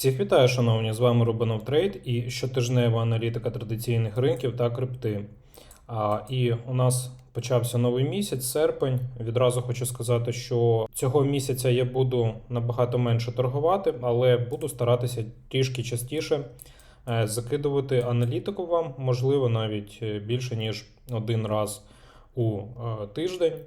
Всіх вітаю, шановні! З вами Рубанов Трейд і щотижнева аналітика традиційних ринків та крипти. А, і у нас почався новий місяць, серпень. Відразу хочу сказати, що цього місяця я буду набагато менше торгувати, але буду старатися трішки частіше е, закидувати аналітику вам, можливо, навіть е, більше ніж один раз у е, тиждень.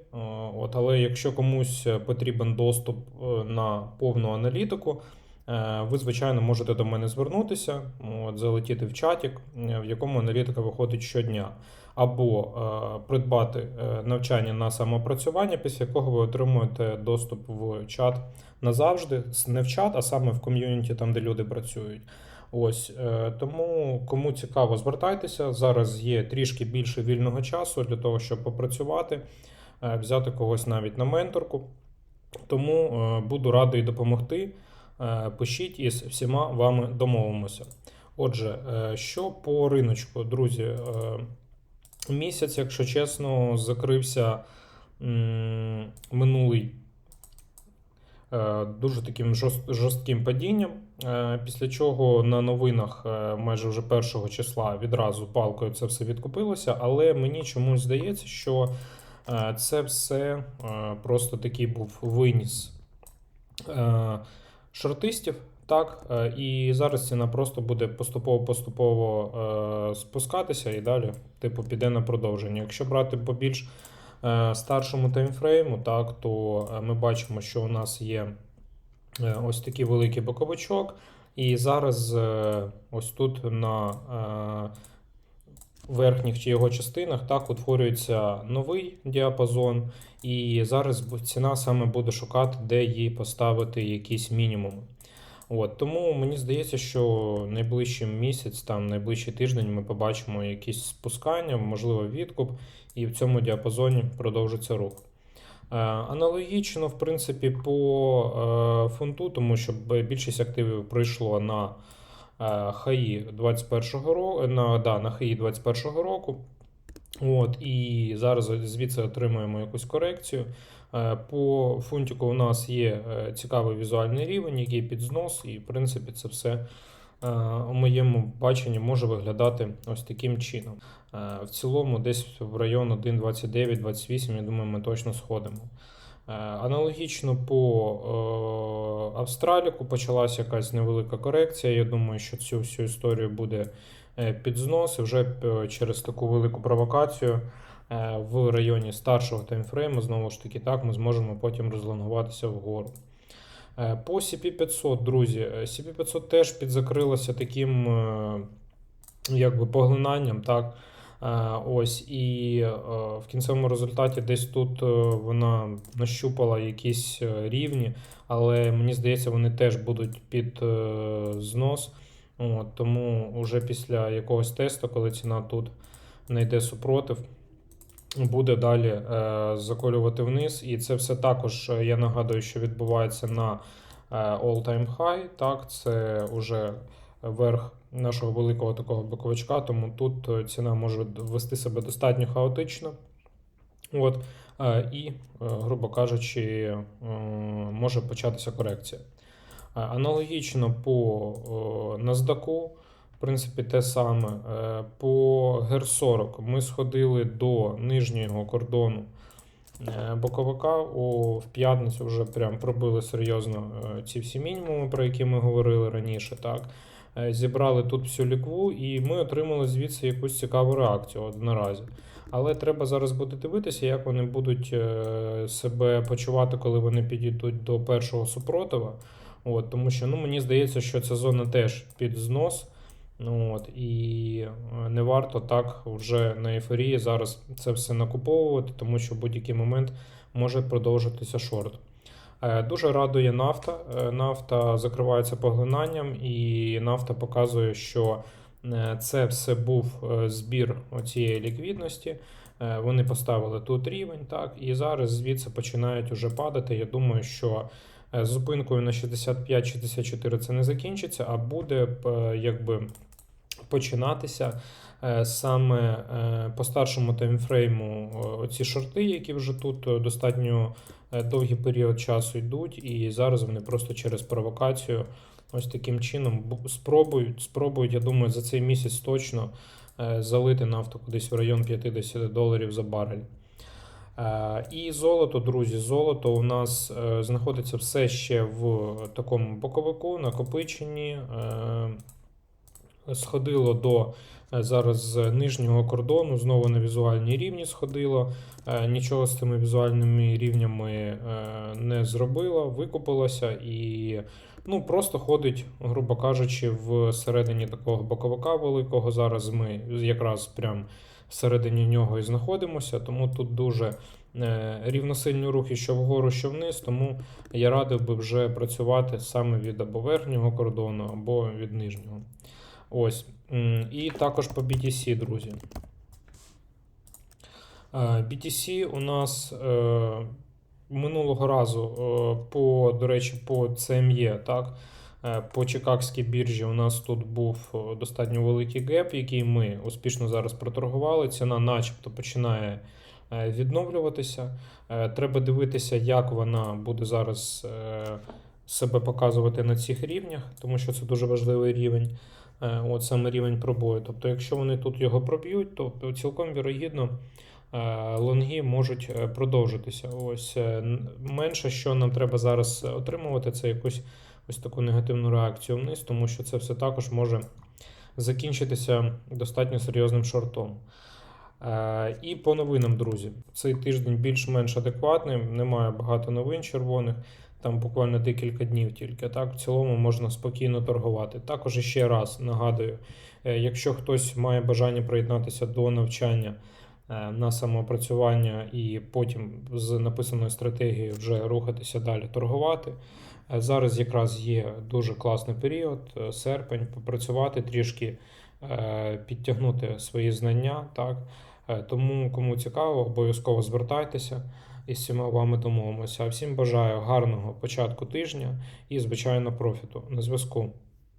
От, але якщо комусь потрібен доступ на повну аналітику. Е, Ви, звичайно, можете до мене звернутися, от, залетіти в чатик, е, в якому аналітика виходить щодня, або е, придбати навчання на самоопрацювання, після якого ви отримуєте доступ в чат назавжди, не в чат, а саме в ком'юніті, там, де люди працюють. Ось тому, кому цікаво, звертайтеся. Зараз є трішки більше вільного часу для того, щоб попрацювати, взяти когось навіть на менторку. Тому буду радий допомогти. Е, Пишіть і з всіма вами домовимося. Отже, е, що по риночку, друзі, е, місяць, якщо чесно, закрився минулий дуже таким жорстким падінням. Після чого на новинах майже вже першого числа відразу палкою це все відкупилося, але мені чомусь здається, що це все просто такий був виніс шортистів. Так, е, і зараз ціна просто буде поступово-поступово е, спускатися і далі, типу, піде на продовження. Якщо брати по більш е, старшому таймфрейму, так, то ми бачимо, що у нас є ось такий великий боковичок, і зараз ось тут на верхніх чи його частинах так утворюється новий діапазон, і зараз ціна саме буде шукати, де їй поставити якісь мінімуми. От, тому мені здається, що найближчий місяць, там найближчий тиждень ми побачимо якісь спускання, можливо, відкуп, і в цьому діапазоні продовжиться рух. Е, Аналогічно, в принципі, по е, фунту, тому що більшість активів прийшло на хаї 21-го року, на, да, на хаї 21-го року. От, і зараз звідси отримуємо якусь корекцію. Е, По фунтику у нас є е, цікавий візуальний рівень, який під знос, і в принципі це все е, у моєму баченні може виглядати ось таким чином. В цілому, десь в район 1,29-28, я думаю, ми точно сходимо. Е, Аналогічно по е, Австраліку почалася якась невелика корекція. Я думаю, що цю всю історію буде е, під знос, і вже через таку велику провокацію в районі старшого таймфрейму, знову ж таки, так, ми зможемо потім розлонгуватися вгору. По CP500, друзі, е, CP500 теж підзакрилося таким якби поглинанням, так. Е, Ось і е, в кінцевому результаті десь тут е, вона нащупала якісь рівні, але мені здається, вони теж будуть під знос. От, тому вже після якогось тесту, коли ціна тут знайде супротив, буде далі заколювати вниз. І це все також, я нагадую, що відбувається на all-time high. Так, це вже верх нашого великого такого боковичка, тому тут е, ціна може вести себе достатньо хаотично. От, е, і, е, грубо кажучи, може початися корекція. Аналогічно по NASDAQ, в принципі, те саме. По GER40 ми сходили до нижнього кордону боковика. У, в п'ятницю вже прям пробили серйозно ці всі мінімуми, про які ми говорили раніше. Так? Е, Зібрали тут всю лікву, і ми отримали звідси якусь цікаву реакцію наразі. Але треба зараз буде дивитися, як вони будуть е, себе почувати, коли вони підійдуть до першого супротива. От, тому що ну, мені здається, що ця зона теж під знос. От, і е, не варто так вже на ейфорії зараз це все накуповувати, тому що в будь-який момент може продовжитися шорт. Е, Дуже радує нафта. Е, Нафта закривається поглинанням, і нафта показує, що е, це все був збір цієї ліквідності. Вони поставили тут рівень, так, і зараз звідси починають уже падати. Я думаю, що зупинкою на 65-64 це не закінчиться, а буде якби починатися саме по старшому таймфрейму оці шорти, які вже тут достатньо довгий період часу йдуть, і зараз вони просто через провокацію Ось таким чином спробують, спробують, я думаю, за цей місяць точно е, залити нафту кудись в район 50 доларів за барель. Е, І золото, друзі, золото у нас е, знаходиться все ще в такому боковику, накопиченні. Сходило до е, зараз нижнього кордону, знову на візуальні рівні сходило. Е, Нічого з цими візуальними рівнями е, не зробило, викупилося і ну, просто ходить, грубо кажучи, всередині такого боковика великого. Зараз ми якраз прям всередині нього і знаходимося, тому тут дуже рівносильні рухи, що вгору, що вниз, тому я радив би вже працювати саме від або верхнього кордону, або від нижнього. Ось. І також по BTC, друзі. Е, BTC у нас е, минулого разу е, по, до речі, по CME, так, по Чикагській біржі у нас тут був достатньо великий геп, який ми успішно зараз проторгували. Ціна начебто починає відновлюватися. Треба дивитися, як вона буде зараз себе показувати на цих рівнях, тому що це дуже важливий рівень. Е, От саме рівень пробою. Тобто, якщо вони тут його проб'ють, то цілком вірогідно е, лонги можуть е, продовжитися. Ось менше, що нам треба зараз отримувати, це якусь ось таку негативну реакцію вниз, тому що це все також може закінчитися достатньо серйозним шортом. І по новинам, друзі, цей тиждень більш-менш адекватний, немає багато новин червоних, там буквально декілька днів тільки. Так, в цілому можна спокійно торгувати. Також ще раз нагадую, е, якщо хтось має бажання приєднатися до навчання е, на самоопрацювання і потім з написаною стратегією вже рухатися далі торгувати. е, Зараз якраз є дуже класний період, серпень, попрацювати трішки, підтягнути свої знання. Так? Тому, кому цікаво, обов'язково звертайтеся і з всіма вами домовимося. Всім бажаю гарного початку тижня і, звичайно, профіту. На зв'язку.